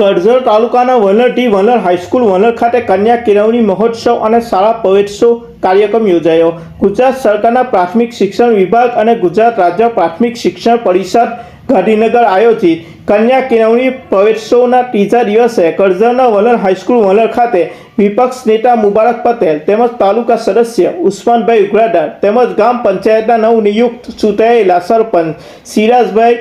કરજણ તાલુકાના વલણ ટી વલણ હાઈસ્કૂલ વલણ ખાતે કન્યા કેળવણી મહોત્સવ અને શાળા પ્રવેશો કાર્યક્રમ યોજાયો. ગુજરાત સરકારના પ્રાથમિક શિક્ષણ વિભાગ અને ગુજરાત રાજ્ય પ્રાથમિક શિક્ષણ પરિષદ ગાંધીનગર આયોજિત કન્યા કેળવણી પ્રવેશોના ત્રીજા દિવસે કરજણના વલણ હાઈસ્કૂલ વલણ ખાતે વિપક્ષ નેતા મુબારક પટેલ તેમજ તાલુકા સદસ્ય ઉસ્માનભાઈ ઉઘરાદાર તેમજ ગ્રામ પંચાયતના નવનિયુક્ત ચૂંટાયેલા સરપંચ સિરાજભાઈ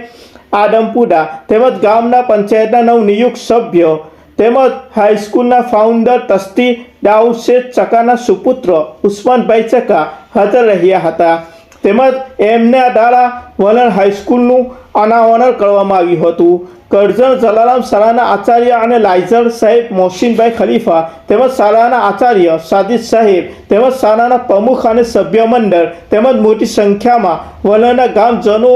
આદમપુરા તેમજ ગામના પંચાયતના નવનિયુક્ત સભ્ય તેમજ હાઈસ્કૂલના ફાઉન્ડર તસ્તી દાઉશેદ ચકાના સુપુત્ર ઉસ્માનભાઈ ચકા હાજર રહ્યા હતા. તેમજ એમના દ્વારા વલણ હાઈસ્કૂલનું અનાવરણ કરવામાં આવ્યું હતું. કરજણ જલારામ શાળાના આચાર્ય અને લાઇઝર સાહેબ મોહસિનભાઈ ખલીફા તેમજ શાળાના આચાર્ય સાદિદ સાહેબ તેમજ શાળાના પ્રમુખ અને સભ્ય મંડળ તેમજ મોટી સંખ્યામાં વલણના ગામજનો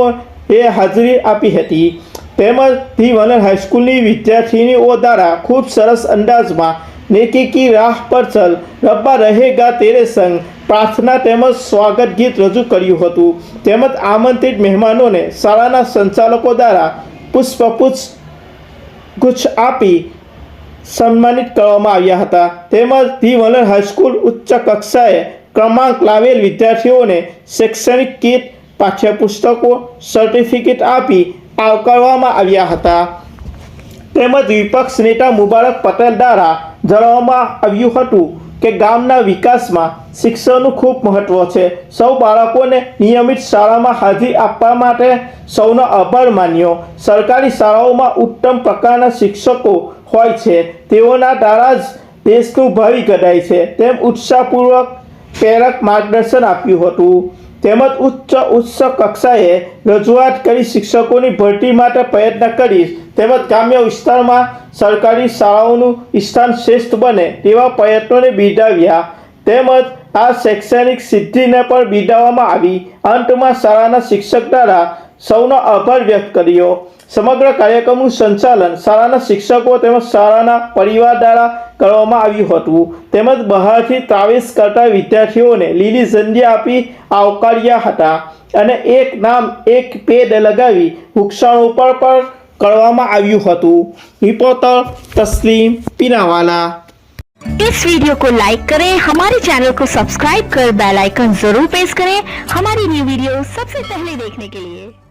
એ હાજરી આપી હતી. તેમજ ધી વનર હાઈસ્કૂલની વિદ્યાર્થીનીઓ દ્વારા ખૂબ સરસ અંદાજમાં નેકી કી રાહ પર ચલ રબ્બા રહેગા તેરે સંગ પ્રાર્થના તેમજ સ્વાગત ગીત રજૂ કર્યું હતું. તેમજ આમંત્રિત મહેમાનોને શાળાના સંચાલકો દ્વારા પુષ્પપુષ્પ ગુચ્છ આપી સન્માનિત કરવામાં આવ્યા હતા. તેમજ ધી વલણ હાઈસ્કૂલ ઉચ્ચ કક્ષાએ ક્રમાંક લાવેલ વિદ્યાર્થીઓને શૈક્ષણિક કીટ પાઠ્યપુસ્તકો સર્ટિફિકેટ આપી આવકારવામાં આવ્યા હતા. તેમજ વિપક્ષ નેતા મુબારક પટેલ દ્વારા જણાવવામાં આવ્યું હતું કે ગામના વિકાસમાં શિક્ષણનું ખૂબ મહત્વ છે. સૌ બાળકોને નિયમિત શાળામાં હાજરી આપવા માટે સૌનો આભાર માન્યો. સરકારી શાળાઓમાં ઉત્તમ પ્રકારના શિક્ષકો હોય છે. તેઓના દ્વારા જ દેશનું ભાવિ ઘડાય છે. તેમ ઉત્સાહપૂર્વક પ્રેરક માર્ગદર્શન આપ્યું હતું. તેમજ ઉચ્ચ ઉચ્ચ કક્ષાએ રજૂઆત કરી શિક્ષકોની ભરતી માટે પ્રયત્ન કરીશ. તેમજ ગ્રામ્ય વિસ્તારમાં સરકારી શાળાઓનું સ્થાન શ્રેષ્ઠ બને તેવા પ્રયત્નોને બિરદાવ્યા. તેમજ આ શૈક્ષણિક સિદ્ધિને પણ બિરદાવવામાં આવી. અંતમાં શાળાના શિક્ષક દ્વારા સૌનો આભાર વ્યક્ત કર્યો સમગ્ર કાર્યક્રમનું સંચાલન શાળાના શિક્ષકો તેમજ શાળાના પરિવાર દ્વારા કરવામાં આવ્યું હતું તેમજ બહારથી પ્રવેશ કરતા વિદ્યાર્થીઓને લીલી ઝંડી આપી આવકાર્યા હતા અને એક નામ એક પેડ લગાવી વૃક્ષારોપણ પણ કરવામાં આવ્યું હતું રિપોર્ટર તસ્લીમ પીનાવાલા इस वीडियो को लाइक करें हमारे चैनल को सब्सक्राइब कर बेल आइकन जरूर प्रेस करें हमारी न्यू वीडियो सबसे पहले देखने के लिए